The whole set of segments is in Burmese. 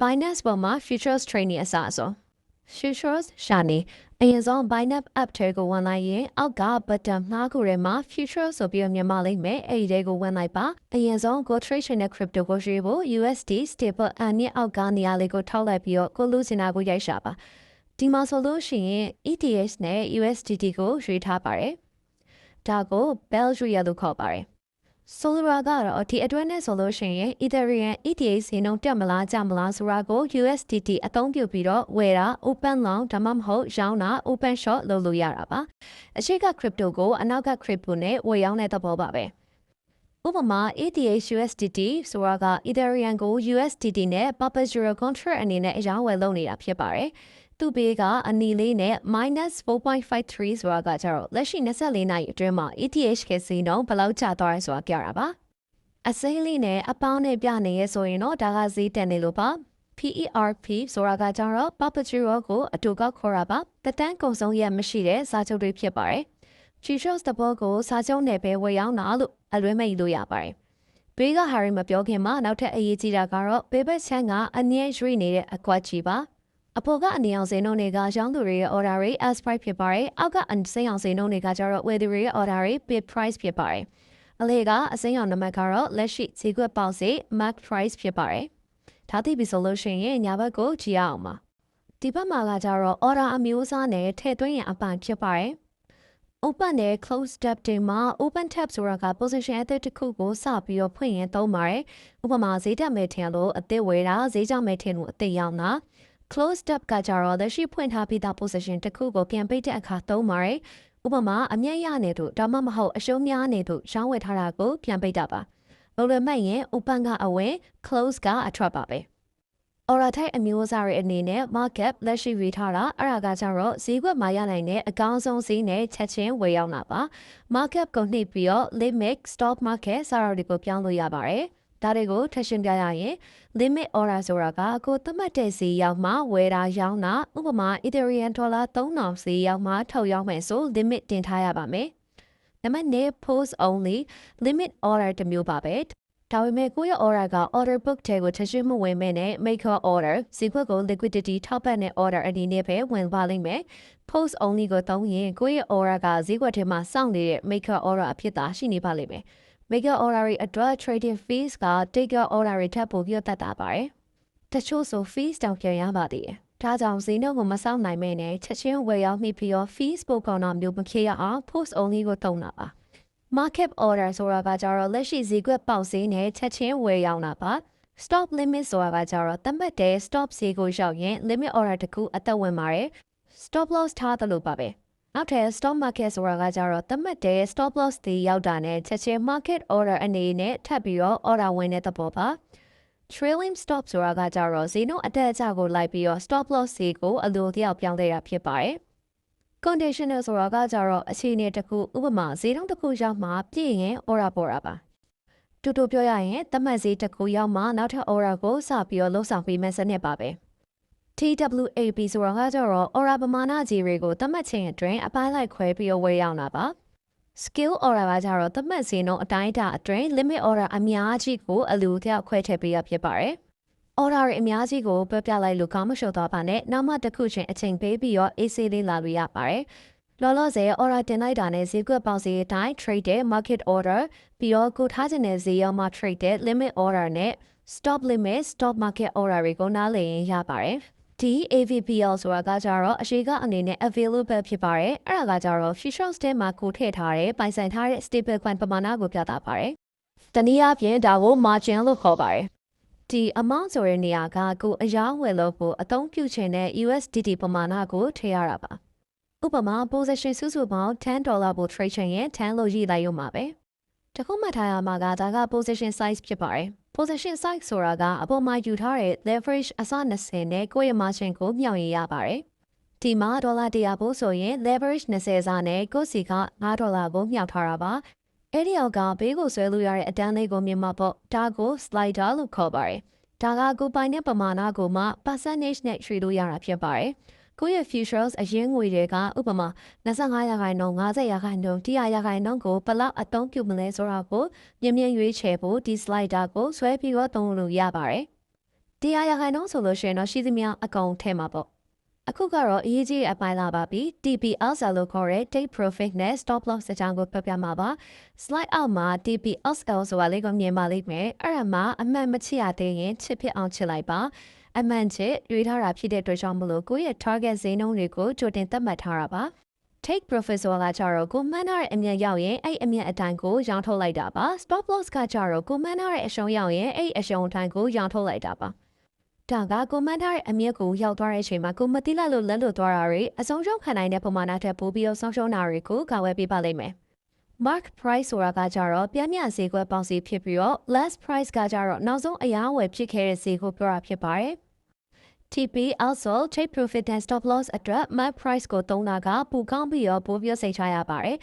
Binance ပေါ်မှာ futures training အစားအစော futures ရှာနေအရင်ဆုံး Binance app ထဲကိုဝင်လိုက်ရင်အောက်က button မှားခုထဲမှာ futures ဆိုပြီးတော့မြန်မာလိမ့်မယ်အဲ့ဒီထဲကိုဝင်လိုက်ပါအရင်ဆုံး go trade နဲ့ crypto ကိုရွှေ့ဖို့ USD stable အနည်းအောက်ကနေရာလေးကိုထောက်လိုက်ပြီးတော့ကိုလူစင်တာကိုရိုက်ရှာပါဒီမှာဆိုလို့ရှိရင် ETH နဲ့ USDT ကိုရွှေ့ထားပါတယ်ဒါကို Belgium လို့ခေါ်ပါတယ် ဆိုလိုတာကတော့ဒီအတွဲနဲ့ဆိုလို့ရှိရင် Ethereum ETH ဈေးနှုန်းတက်မလားကျမလားဆိုတာကို USDT အသုံးပြုပြီးတော့ဝယ်တာ open long ဒါမှမဟုတ်ရောင်းတာ open short လုပ်လို့ရတာပါအရှိက crypto ကိုအနောက်က crypto နဲ့ဝယ်ရောင်းတဲ့သဘောပါပဲဥပမာ ETH USDT ဆိုတာက Ethereum ကို USDT နဲ့ perpetual contract အနေနဲ့အရောင်းဝယ်လုပ်နေတာဖြစ်ပါတယ် သူ့ဘေးကအနီလေးနဲ့ -4.53 ဆိုတာကကြတော့လက်ရှိ24နာရီအတွင်းမှာ ETH ကစီနှုန်းဘယ်လောက်ကျသွားရဲဆိုတာပြတာပါအစိမ့်လေးနဲ့အပေါင်းနဲ့ပြနေရဲဆိုရင်တော့ဒါကဈေးတက်နေလို့ပါ PERP ဆိုတာကကြတော့ perpetual ကိုအတူကောက်ခေါ်တာပါတတန်းကုံဆုံးရမရှိတဲ့စာချုပ်တွေဖြစ်ပါတယ် futures တဘောကိုစာချုပ်နဲ့ပဲဝယ်ရောင်းတာလို့အလွဲမိတ်လို့ရပါတယ်ဘေးကဟာရီမပြောခင်မှာနောက်ထပ်အရေးကြီးတာကတော့ဘေးဘက်ချမ်းကအနည်းရွေ့နေတဲ့အကွက်ကြီးပါ အပေါ်ကအနီအောင်စင်းနှုန်းတွေကရောင်းသူတွေရဲ့ order တွေ as price ဖြစ်ပါတယ်။အောက်ကအစိမ်းအောင်စင်းနှုန်းတွေကကျတော့ဝယ်သူတွေရဲ့ order တွေ bid price ဖြစ်ပါတယ်။အလေကအစိမ်းအောင်နံပါတ်ကတော့လက်ရှိဈေးကွက်ပေါက်စေ mark price ဖြစ်ပါတယ်။ဒါသိပြီဆိုလို့ရှိရင်ညာဘက်ကိုကြည့်ရအောင်ပါ။ဒီဘက်မှာကကျတော့ order အမျိုးအစားနဲ့ထည့်သွင်းရန်အပိုင်ဖြစ်ပါတယ်။ open နဲ့ close tab တွေမှာ open tab ဆိုတာက position အသစ်တစ်ခုကိုစပြီးတော့ဖွင့်ရင်သုံးပါတယ်။ဥပမာဈေးတက်မဲ့ထင်လို့အသစ်ဝယ်တာဈေးကြောင့်မဲ့ထင်လို့အသစ်ရောင်းတာ closed up ကကြတော့လက်ရှိဖွင့်ထားပြီးသား position တစ်ခုကိုပြန်ပိတ်တဲ့အခါသုံးပါတယ်။ဥပမာအမျက်ရနေသူဒါမှမဟုတ်အရှုံးများနေသူရောင်းဝယ်ထားတာကိုပြန်ပိတ်တာပါ။လုံးလွယ်မှတ်ရင် open ကအဝင် close ကအထွက်ပါပဲ။ aura type အမျိုးအစားတွေအနေနဲ့ market လက်ရှိဝေထားတာအဲ့ဒါကကြတော့ဈေးကွက်မှာရနိုင်တဲ့အကောင်းဆုံးဈေးနဲ့ချက်ချင်းဝယ်ရောက်တာပါ market ကိုနှိပ်ပြီးတော့ limit stop market စတာတွေကိုပြောင်းလို့ရပါတယ်။ ဒါတွေကိုထပ်ရှင်းပြရရင် limit order ဆိုတာကကိုသတ်မှတ်တဲ့ဈေးရောက်မှဝယ်တာရောင်းတာဥပမာ Ethereum ဒေါ်လာ3000ဈေးရောက်မှထုတ်ရောင်းမယ်ဆို limit တင်ထားရပါမယ်။နံပါတ်2 post only limit order တစ်မျိုးပါပဲ။ဒါပေမဲ့ကိုယ့်ရဲ့ order က order book ထဲကိုချက်ချင်းမဝင်မဲနဲ့ make a order ဈေးကွက်ကို liquidity ထောက်ပံ့တဲ့ order အနေနဲ့ပဲဝင်ပါလိမ့်မယ်။ post only ကိုသုံးရင်ကိုယ့်ရဲ့ order ကဈေးကွက်ထဲမှာစောင့်နေတဲ့ make a order အဖြစ်သာရှိနေပါလိမ့်မယ်။ mega order တွေအတွက် trading fees က taker order တွေထပ်ပိုပြီးသက်သာပါတယ်။တချို့ဆို fees တောင်ပြန်ရပါသေးတယ်။ဒါကြောင့်ဈေးနှုန်းကိုမဆောင်နိုင်မဲနဲ့ချက်ချင်းဝယ်ရောက်မိပြီးတော့ fees ပိုကောင်းတာမျိုးမဖြစ်ရအောင် post only ကိုတုံးတာပါ။ market order ဆိုတာကကြတော့လက်ရှိဈေးကွက်ပေါက်ဈေးနဲ့ချက်ချင်းဝယ်ရောက်တာပါ။ stop limit ဆိုတာကကြတော့သတ်မှတ်တဲ့ stop ဈေးကိုရောက်ရင် limit order တခုအသက်ဝင်ပါတယ်။ stop loss ထားတယ်လို့ပါပဲ။ နောက်ထပ် stock market ဆိုတာကကြတော့သတ်မှတ်တဲ့ stop loss တွေရောက်တာနဲ့ချက်ချင်း market order အနေနဲ့ထပ်ပြီးတော့ order ဝင်တဲ့သဘောပါ trailing stop ဆိုတာကကြတော့ဈေးနှုန်းအတက်အကျကိုလိုက်ပြီးတော့ stop loss ဈေးကိုအလိုတယောက်ပြောင်းလဲတာဖြစ်ပါတယ် conditional ဆိုတာကကြတော့အခြေအနေတစ်ခုဥပမာဈေးနှုန်းတစ်ခုရောက်မှပြည့်ရင် order ပေါ်တာပါတူတူပြောရရင်သတ်မှတ်ဈေးတစ်ခုရောက်မှနောက်ထပ် order ကိုစပြီးတော့လှုပ်ဆောင်ပြီးမှစနစ်ပါပဲ TWAP ဆိုတာကကြတော့ aura ပမာဏကြီးတွေကိုသတ်မှတ်ခြင်းအတွင်းအပိုင်းလိုက်ခွဲပြီးဝေးရောက်တာပါ skill aura ကကြတော့သတ်မှတ်ခြင်းတော့အတိုင်းအတာအတွင်း limit aura အများကြီးကိုအလူတယောက်ခွဲထည့်ပေးရဖြစ်ပါတယ် order တွေအများကြီးကိုပြပြလိုက်လို့ကောင်းမရှုံသွားပါနဲ့နောက်မှတစ်ခုချင်းအချိန်ပေးပြီးတော့ AC လေးလာလို့ရပါတယ်လောလောဆယ် order တင်လိုက်တာနဲ့ဈေးကွက်ပေါက်ဈေးအတိုင်း trade တဲ့ market order ပြီးတော့ကိုထားခြင်းတဲ့ဈေးရောက်မှ trade တဲ့ limit order နဲ့ stop limit stop market order တွေကိုနားလည်ရင်ရပါတယ် ဒီ AVPL ဆိုတာကကြတော့အရှိကအနေနဲ့ available ဖြစ်ပါတယ်အဲ့ဒါကကြတော့ futures ထဲမှာကိုထည့်ထားတဲ့ပိုင်ဆိုင်ထားတဲ့ stable coin ပမာဏကိုပြသပါတယ်တနည်းအားဖြင့်ဒါကို margin လို့ခေါ်ပါတယ်ဒီ amount ဆိုတဲ့နေရာကကိုအယောင်းဝယ်လို့ကိုအသုံးပြုခြင်းတဲ့ USDT ပမာဏကိုထည့်ရတာပါဥပမာ position စုစုပေါင်း10ဒေါ်လာကို trade ချင်ရင်10လို့ရေးလိုက်ရုံပါပဲတခုမှတ်ထားရမှာကဒါက position size ဖြစ်ပါတယ် position size ဆိုတာကအပေါ်မှာယူထားတဲ့ leverage အစ20နဲ့ကိုယ့်ရဲ့ margin ကိုမြှောက်ရင်ရပါတယ်။ဒီမှာဒေါ်လာ100ဖို့ဆိုရင် leverage 20စနဲ့ကိုယ့်စီက9ဒေါ်လာကိုမြှောက်ထားတာပါ။အဲ့ဒီအောက်ကဘေးကိုဆွဲလို့ရတဲ့အတန်းလေးကိုမြင်မှာပေါ့။ဒါကို slider လို့ခေါ်ပါတယ်။ဒါကကိုပိုင်တဲ့ပမာဏကိုမှ percentage နဲ့ရွှေ့လို့ရတာဖြစ်ပါတယ်။ ကိုယ့်ရဲ့ futures အရင်းငွေတွေကဥပမာ25ရာခိုင်နှုန်း50ရာခိုင်နှုန်း100ရာခိုင်နှုန်းကိုဘလောက်အသုံးပြုမလဲဆိုတာကိုမြင်မြင်ရွေးချယ်ဖို့ဒီ slider ကိုဆွဲပြီးတော့သုံးလို့ရပါတယ်။တရားရခိုင်နှုန်းဆိုလို့ရှိရင်တော့ရှိသမျှအကုန်ထဲမှာပေါ့အခုကတော့အရေးကြီးတဲ့အပိုင်းလာပါပြီ TPL ဆာလို့ခေါ်တဲ့ take profit နဲ့ stop loss အကြောင်းကိုပြပြမှာပါ slide အောက်မှာ TPL ဆိုတာလေးကိုမြင်ပါလိမ့်မယ်အဲ့ဒါမှအမှန်မချရသေးရင်ချစ်ဖြစ်အောင်ချစ်လိုက်ပါ အမှန်ချစ်ရွေးထားတာဖြစ်တဲ့အတွက်ကြောင့်မလို့ကိုယ့်ရဲ့ target ဈေးနှုန်းတွေကိုကြိုတင်သတ်မှတ်ထားတာပါ take profit ဆိုတာကကြတော့ကိုမှန်းထားတဲ့အမြတ်ရောက်ရင်အဲ့အမြတ်အတိုင်းကိုရောင်းထုတ်လိုက်တာပါ stop loss ကကြတော့ကိုမှန်းထားတဲ့အရှုံးရောက်ရင်အဲ့အရှုံးအတိုင်းကိုရောင်းထုတ်လိုက်တာပါဒါကကိုမှန်းထားတဲ့အမြတ်ကိုရောက်သွားတဲ့အချိန်မှာကိုမတိလိုက်လို့လက်လွတ်သွားတာတွေအဆုံးရှုံးခံနိုင်တဲ့ပမာဏထက်ပိုပြီးတော့ဆုံးရှုံးတာတွေကိုကာဝယ်ပေးပါလိမ့်မယ် mark price ဆိုတာကကြတော့ပြမျှဈေးကွက်ပေါင်းစီဖြစ်ပြီးတော့ last price ကကြတော့နောက်ဆုံးအရာဝယ်ဖြစ်ခဲ့တဲ့ဈေးကိုပြောတာဖြစ်ပါတယ် TP also take profit and stop loss အတွက် mark price ကိုသုံးတာကပူကောင်းပြီးတော့ပိုပြီးစိတ်ချရပါတယ်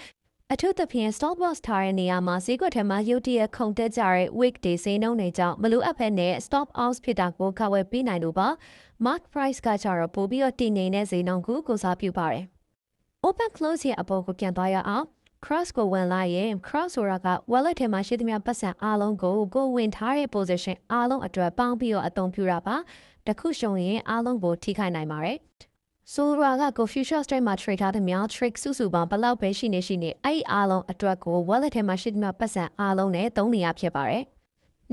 အထူးသဖြင့် stop loss ထားတဲ့နေရာမှာဈေးကွက်ထဲမှာရုတ်တရက်ခုန်တက်ကြတဲ့ weekday ဈေးနှုန်းတွေကြောင့်မလိုအပ်ဘဲနဲ့ stop loss ဖြစ်တာကိုကာဝယ်ပေးနိုင်လို့ပါ mark price ကကြတော့ပိုပြီးတော့တည်ငြိမ်တဲ့ဈေးနှုန်းကိုကိုစားပြုပါတယ် open close ရဲ့အပေါ်ကိုပြန်သွားရအောင် cross ကိုဝင်လိုက်ရင် cross ဆိုတာက wallet ထဲမှာရှိသမျှပတ်စံအားလုံးကိုကိုဝင်ထားတဲ့ position အားလုံးအတွက်ပေါင်းပြီးတော့အသုံးပြုတာပါတခုရှုံရင်အားလုံးကိုထိခိုက်နိုင်ပါတယ်ဆိုရာကကို future trade မှာ trade ထားတဲ့မြောက် trick စုစုပေါင်းဘယ်လောက်ပဲရှိနေရှိနေအဲ့ဒီအားလုံးအတွက်ကို wallet ထဲမှာရှိသမျှပတ်စံအားလုံးနဲ့သုံးနေရဖြစ်ပါတယ်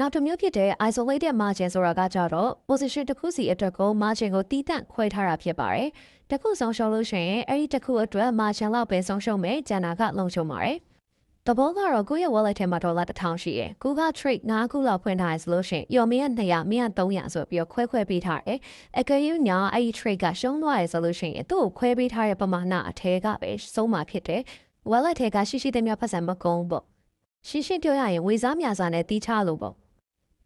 နောက်တစ်မျိုးဖြစ်တဲ့ isolated margin ဆိုတာကကြတော့ position တစ်ခုစီအတွက်ကို margin ကိုတီးတန့်ခွဲထားတာဖြစ်ပါတယ်။တစ်ခုဆုံးရှုံးလို့ရှိရင်အဲ့ဒီတစ်ခုအတွက် margin လောက်ပဲဆုံးရှုံးမယ်။ကျန်တာကလုံရှုံးပါတယ်။တဘောကတော့ကိုယ့်ရဲ့ wallet ထဲမှာဒေါ်လာ1000ရှိရယ်။ကိုက trade 9ခုလောက်ဖွင့်ထားရဆိုလို့ရှိရင်ယော်မင်းက200မင်းက300ဆိုပြီးတော့ခွဲခွဲပေးထားတယ်။အကယ်၍ညာအဲ့ဒီ trade ကရှုံးသွားရဆိုလို့ရှိရင်သူ့ကိုခွဲပေးထားတဲ့ပမာဏအထဲကပဲဆုံးမှာဖြစ်တယ်။ wallet ထဲကရှိရှိသမျှဖတ်စံမကုန်ပေါ့။ရှင်းရှင်းပြောရရင်ဝေစားမြာစာနဲ့တီးချလို့ပေါ့။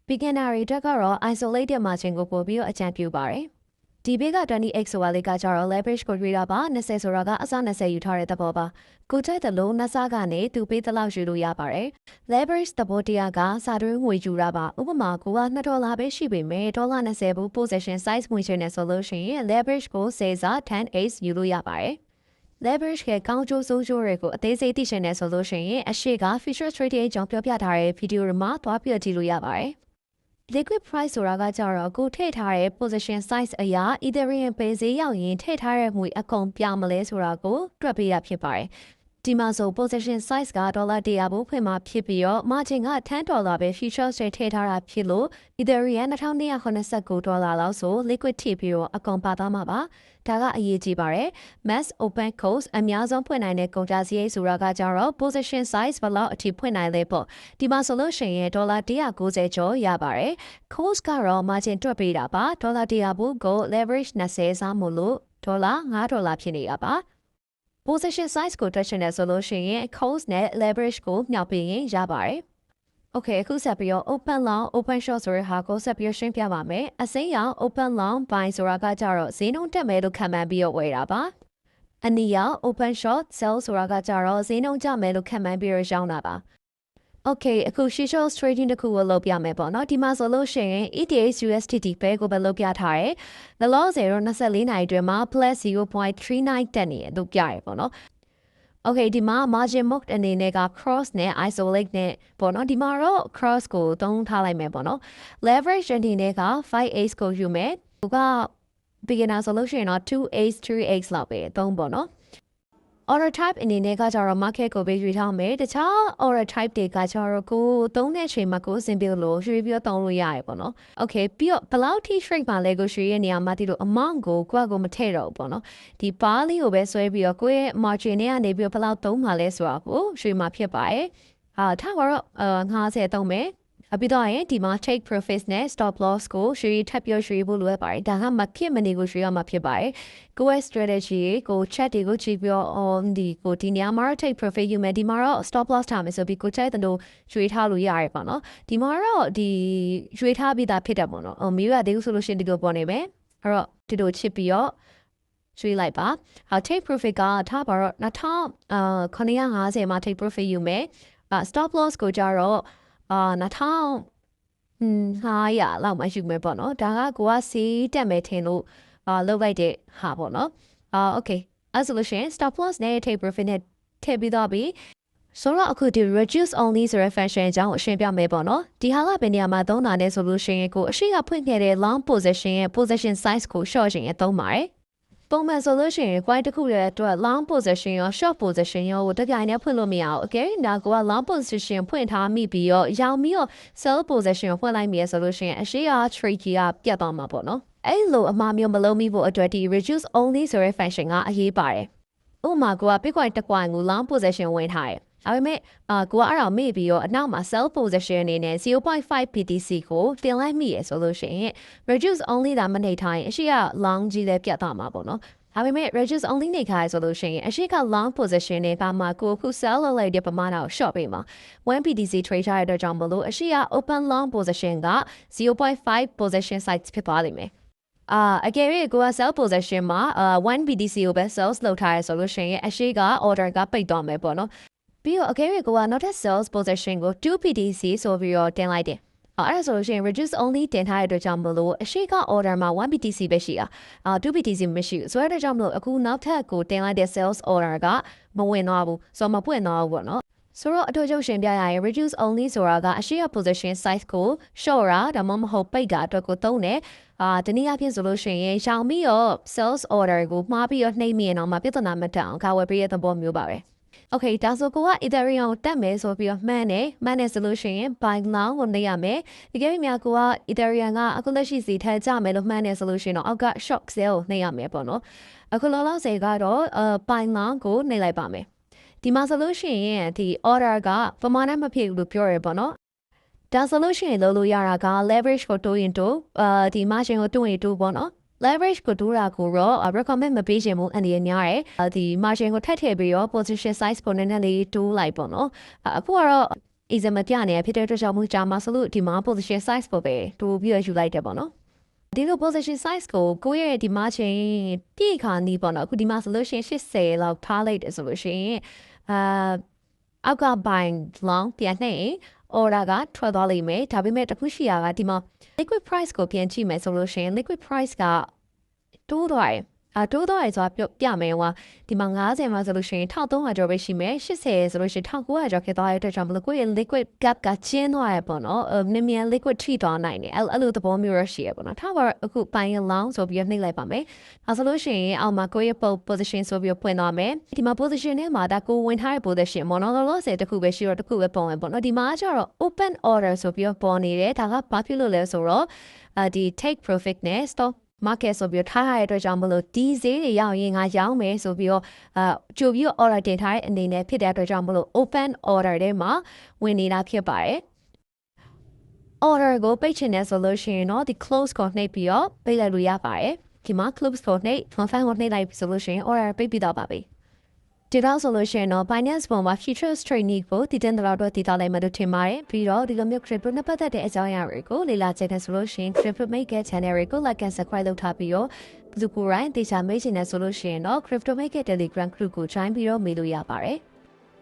beginner တွေအတွက်ကတော့ isolated margin ကိုပို့ပြီးတော့အကြံပြုပါတယ်။ဒီဘေးက 20x ဆိုတာလေးကကြတော့ leverage ကိုရွေးတာပါ20ဆိုတာကအစ20ယူထားတဲ့သဘောပါ။ကိုကြိုက်တဲ့လုံးနှစားကနေသူပေးတဲ့လောက်ယူလို့ရပါတယ်။ leverage သဘောတရားကစာတွင်းငွေယူတာပါ။ဥပမာကိုက2ဒေါ်လာပဲရှိပေမဲ့ဒေါ်လာ20ဘူး position size ငွေချင်နေဆိုလို့ရှိရင် leverage ကို10စာ 10x ယူလို့ရပါတယ်။ leverage ကကောင်းကျိုးဆိုးကျိုးတွေကိုအသေးစိတ်သိရှင်နေဆိုလို့ရှိရင်အရှိက future trading အကြောင်းပြောပြထားတဲ့ဗီဒီယိုတွေမှာသွားပြကြည့်လို့ရပါတယ်။ liquid price ဆိုတာကကြတော့ကိုထည့်ထားတဲ့ position size အရာ Ethereum ပဲဈေးရောက်ရင်ထည့်ထားတဲ့ငွေအကုန်ပြောင်းမလဲဆိုတာကိုတွက်ပေးရဖြစ်ပါတယ်။ ဒီမှာဆို position size ကဒေါ်လာ100ဘူးဖွင့်မှာဖြစ်ပြီးတော့ margin က10ဒေါ်လာပဲ future trade ထည့်ထားတာဖြစ်လို့ Ethereum 2289ဒေါ်လာလောက်ဆို liquid ထိပြီးတော့အကုန်ပါသွားမှာပါ။ဒါကအရေးကြီးပါတယ်။ mass open cost အများဆုံးဖွင့်နိုင်တဲ့ကုန်ကြစရိတ်ဆိုတာကကြတော့ position size ဘယ်လောက်အထိဖွင့်နိုင်လဲပေါ့။ဒီမှာဆိုလို့ရှိရင်ဒေါ်လာ190ကျော်ရပါတယ်။ cost ကတော့ margin တွက်ပေးတာပါ။ဒေါ်လာ100ဘူးကို leverage 20စားမို့လို့ဒေါ်လာ9ဒေါ်လာဖြစ်နေတာပါ။ position size ကိုတွက်ချင်တယ်ဆိုလို့ရှိရင် cost နဲ့ leverage ကိုမြှောက်ပေးရင်ရပါတယ်။ Okay အခုဆက်ပြီးတော့ open long open short ဆိုတဲ့ဟာကိုဆက်ပြီးရှင်းပြပါမယ်။အစိမ်းရောင် open long buy ဆိုတာကကြတော့ဈေးနှုန်းတက်မယ်လို့ခံမှန်းပြီးတော့ဝယ်တာပါ။အနီရောင် open short sell ဆိုတာကကြတော့ဈေးနှုန်းကျမယ်လို့ခံမှန်းပြီးတော့ရောင်းတာပါ။ Okay အခု Shishos trading တခုကိုလုပ်ပြမယ်ပေါ့နော်ဒီမှာဆိုလို့ရှိရင် ETH USDT ပဲကိုပဲလုပ်ပြထားတယ်။လလောဆယ်တော့24နာရီအတွင်းမှာ plus 0.39 တက်နေတယ်လို့ပြရပေါ့နော်။ Okay ဒီမှာ margin mode အနေနဲ့က cross နဲ့ isolate နဲ့ပေါ့နော်ဒီမှာတော့ cross ကိုသုံးထားလိုက်မယ်ပေါ့နော် leverage အနေနဲ့က 5x ကိုယူမယ်သူက beginner ဆိုလို့ရှိရင်တော့ 2x 3x လောက်ပဲသုံးပေါ့နော် order type အနေနဲ့ကကြတော့ market ကိုပဲရွေးထားမယ်တခြား order type တွေကကြတော့ကိုသုံးတဲ့အချိန်မှာကိုအဆင်ပြေလို့ရွေးပြီးတော့သုံးလို့ရတယ်ပေါ့နော် okay ပြီးတော့ဘယ်လောက်ထိ trade မှာလဲကိုရွေးရနေအောင်မသိလို့ amount ကိုကိုယ့်ကိုမထည့်တော့ဘူးပေါ့နော်ဒီ bar လေးကိုပဲဆွဲပြီးတော့ကိုယ့်ရဲ့ margin နဲ့ကနေပြီးတော့ဘယ်လောက်သုံးမှာလဲဆိုတာကိုရွေးမှာဖြစ်ပါတယ်အာထားပါတော့အာ50သုံးမယ် အပြီးတော့ရင်ဒီမှာ take profits နဲ့ stop loss ကိုရွှေထပ်ပြောရွှေဖို့လိုအပ်ပါတယ်ဒါကမဖြစ်မနေကိုရွှေရမှာဖြစ်ပါတယ်ကိုယ့်ရဲ့ strategy ကို chat တွေကိုကြည့်ပြီးတော့ on ဒီကိုဒီနေရာမှာ take profit ယူမယ်ဒီမှာတော့ stop loss ထားမယ်ဆိုပြီးကိုချိုက်တဲ့လို့ရွှေထားလို့ရတယ်ပေါ့နော်ဒီမှာတော့ဒီရွှေထားပြီးသားဖြစ်တယ်ပေါ့နော်အမေကဒီလိုဆိုလို့ရှိရင်ဒီလိုပေါ်နေမယ်အဲ့တော့ဒီလိုချစ်ပြီးတော့ရွှေ့လိုက်ပါ။ how take profit ကထားပါတော့2950မှာ take profit ယူမယ်။ stop loss ကိုကြတော့ အာ2000ဟွန်း500လောက်မှယူမယ်ပေါ့နော်ဒါကကိုကစီးတက်မယ်ထင်လို့အာလောက်လိုက်တဲ့ဟာပေါ့နော်အာ okay အဲ့ဆိုလို့ရှိရင် stop loss နဲ့ take profit နဲ့ထည့်ပြီးတော့ပြီဆိုတော့အခုဒီ reduce only ဆိုတဲ့ function အကြောင်းကိုရှင်းပြမယ်ပေါ့နော်ဒီဟာကဘယ်နေရာမှာသုံးတာလဲဆိုလို့ရှိရင်ကိုအရှိကဖွင့်ခဲ့တဲ့ long position ရဲ့ position size ကို short ရင်သုံးပါတယ် ပုံမှန်ဆိုလို့ရှိရင် point တစ်ခုရဲ့အတွက် long position ရော short position ရောကိုတပြိုင်တည်းဖွင့်လို့မရအောင် okay ဒါက long position ဖွင့်ထားမိပြီးတော့ရောင်ပြီးတော့ cell position ကိုဖွင့်လိုက်မိရဆိုလို့ရှိရင်အရှိက tree key ကပြတ်သွားမှာပေါ့နော်အဲ့လိုအမှားမျိုးမလုံးမိဖို့အတွက်ဒီ reduce only ဆိုတဲ့ function ကအရေးပါတယ်ဥပမာက bitcoin တစ် coin ကို long position ဝင်ထားတယ် ဒါပေမဲ့အာကိုကအဲ့ဒါမေ့ပြီးတော့အနောက်မှာ cell position အနေနဲ့0.5 BTC ကိုတင်လိုက်မိရဆိုလို့ရှိရင် reduce only ဒါမနေထိုင်အရှိက long ကြီးလည်းပြတ်သွားမှာပေါ့နော်ဒါပေမဲ့ reduce only နေခိုင်းဆိုလို့ရှိရင်အရှိက long position တွေကမှကိုခု sell လုပ်လိုက်တဲ့ပမာဏကို short ပေးမှာ 1BTC trade ရတဲ့အတွက်ကြောင့်မလို့အရှိက open long position က0.5 position size ဖြစ်သွားလိမ့်မယ်အာအကယ်၍ကိုက sell position မှာအာ1 BTC ကိုပဲ sales လုပ်ထားရဆိုလို့ရှိရင်အရှိက order ကပိတ်သွားမယ်ပေါ့နော် ပြီးတော့အကယ်၍ကိုကနောက်ထပ် sales position ကို 2PTC ဆိုပြီးတော့တင်လိုက်တယ်အဲ့ဒါဆိုလို့ရှိရင် reduce only တင်ထားတဲ့အတွက်ကြောင့်မလို့အရှိက order မှာ 1BTC ပဲရှိတာအာ 2BTC မရှိဘူးဆိုတဲ့အတွက်ကြောင့်မလို့အခုနောက်ထပ်ကိုတင်လိုက်တဲ့ sales order ကမဝင်တော့ဘူးဆိုတော့မပွင့်တော့ဘူးပေါ့နော်ဆိုတော့အထူးချုပ်ရှင်ပြရရင် reduce only ဆိုတာကအရှိရ position size ကို short တာဒါမှမဟုတ်ပိတ်တာအတွက်ကိုသုံးတယ်အာတနည်းအားဖြင့်ဆိုလို့ရှိရင်ရှောင်ပြီးတော့ sales order ကိုမှားပြီးတော့နှိမ့်မိရင်တော့မပြဿနာမတက်အောင်ကာဝယ်ပေးရတဲ့သဘောမျိုးပါပဲ Okay ဒါဆိုကိုက Ethereum ကိုတက်မယ်ဆိုပြီးတော့မှန်းတယ်မှန်းတယ်ဆိုလို့ရှိရင် buy now ကိုနေရမယ်ဒီကိစ္စများကိုက Ethereum ကအခုလက်ရှိစီထက်ကြမယ်လို့မှန်းတယ်ဆိုလို့ရှိရင်တော့အောက်က shock sale ကိုနေရမယ်ပေါ့နော်အခုလောလောဆယ်ကတော့ buy now ကိုနေလိုက်ပါမယ်ဒီမှာဆိုလို့ရှိရင်ဒီ order ကပမာဏမဖြစ်ဘူးလို့ပြောရပေါ့နော်ဒါဆိုလို့ရှိရင်လို့လို့ရတာက leverage ကိုတိုးရင်တိုးအာဒီ margin ကိုတိုးရင်တိုးပေါ့နော် leverage ကိုတိုးတာကိုတော့ recommend မပေးချင်ဘူးအနေနဲ့များတယ်ဒီ margin ကိုထပ်ထည့်ပြီးတော့ position size ကိုနည်းနည်းလေးတိုးလိုက်ပေါ့နော်အခုကတော့ easy မပြနေဖြစ်တဲ့အတွက်ကြောင့်မို့ဂျာမဆိုလို့ဒီမှာ position size ကိုပဲတိုးပြီးတော့ယူလိုက်တယ်ပေါ့နော်ဒီလို position size ကိုကိုယ့်ရဲ့ဒီမှာချင်းပြည့်ခါနီးပေါ့နော်အခုဒီမှာဆိုလို့ရှိရင်80လောက်ထားလိုက်တယ်ဆိုလို့ရှိရင်အာအောက်က bind long ပြန်နေ order ကထွက်သွားလိမ့်မယ်ဒါပေမဲ့တခုရှိတာကဒီမှာ liquid price ကိုပြန်ကြည့်မယ်ဆိုလို့ရှိရင် liquid price ကတိုးသွားတယ် အတိုးတော့ရဆိုတာပြပြမယ်ဟိုဒီမှာ90မှာဆိုလို့ရှိရင်1300ကျော်ပဲရှိမယ်80ဆိုလို့ရှိရင်1900ကျော်ဖြစ်သွားတဲ့အတွက်ကြောင့်မလို့ကိုယ့်ရဲ့ liquid gap ကကျင်းသွားရပေါ့နော်နည်းနည်း liquid ထိသွားနိုင်တယ်အဲ့လိုသဘောမျိုးရရှိရပေါ့နော်ထားပါအခုပိုင်း long ဆိုပြီးနှိပ်လိုက်ပါမယ်အဲဆိုလို့ရှိရင်အောက်မှာကိုယ့်ရဲ့ position ဆိုပြီးဖွင့်သွားမယ်ဒီမှာ position ထဲမှာဒါကိုဝင်ထားတဲ့ position ပေါ့နော်လောလောဆယ်တစ်ခုပဲရှိတော့တစ်ခုပဲပုံဝင်ပေါ့နော်ဒီမှာကျတော့ open order ဆိုပြီးပေါ်နေတယ်ဒါကဘာဖြစ်လို့လဲဆိုတော့အဲဒီ take profit နဲ့ stop market ဆိုပြီးထားရတဲ့အတွက်ကြောင့်မလို့ဒီဈေးတွေရောက်ရင်ငါရောင်းမယ်ဆိုပြီးတော့အာကြိုပြီးတော့ order တင်ထားတဲ့အနေနဲ့ဖြစ်တဲ့အတွက်ကြောင့်မလို့ open order ထဲမှာဝင်နေတာဖြစ်ပါတယ် order ကိုပိတ်ချင်တယ်ဆိုလို့ရှိရင်တော့ဒီ close ကိုနှိပ်ပြီးတော့ပိတ်လိုက်လို့ရပါတယ်ဒီမှာ close ကိုနှိပ် confirm ကိုနှိပ်လိုက်ဆိုလို့ရှိရင် order ပိတ်ပြီးတော့ပါပြီ ဒီတော့ဆိုလို့ရှိရင်တော့ Binance ပေါ်မှာ futures trading ကိုတည်တဲ့တော့တည်တော်လိုက်မှလို့ထင်ပါတယ်ပြီးတော့ဒီလိုမျိုး crypto နဲ့ပတ်သက်တဲ့အကြောင်းအရာတွေကိုလေ့လာကြတဲ့ဆိုလို့ရှိရင် crypto maker channel ကို like and subscribe လုပ်ထားပြီးတော့ဘယ်သူကိုယ်တိုင်တေချာမေးချင်တယ်ဆိုလို့ရှိရင်တော့ crypto maker telegram group ကို join ပြီးတော့မေးလို့ရပါတယ်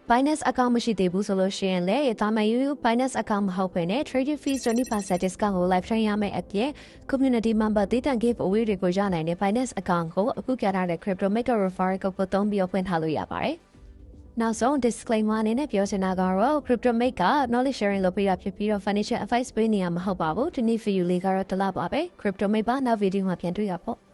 Binance account မရှိသေးဘူးဆိုလို့ရှိရင်လည်းတာမန်ယူ Binance account မဟုတ်ဘဲနဲ့ trading fees 20% discount ကို live train ရမယ့်အပြင် community member ဒေသ give away တွေကိုရနိုင်တဲ့ Binance account ကိုအခုပြထားတဲ့ crypto maker referral code ကိုသုံးပြီးဖွင့်ထားလို့ရပါတယ်။နောက်ဆုံး disclaimer အနေနဲ့ပြောချင်တာကတော့ crypto make က knowledge sharing လုပ်ပေးတာဖြစ်ပြီးတော့ financial advice ပေးနေရမှာမဟုတ်ပါဘူး။ဒီနေ့ view လေးကတော့တလားပါပဲ crypto make ပါနောက် video မှာပြန်တွေ့ရပေါ့။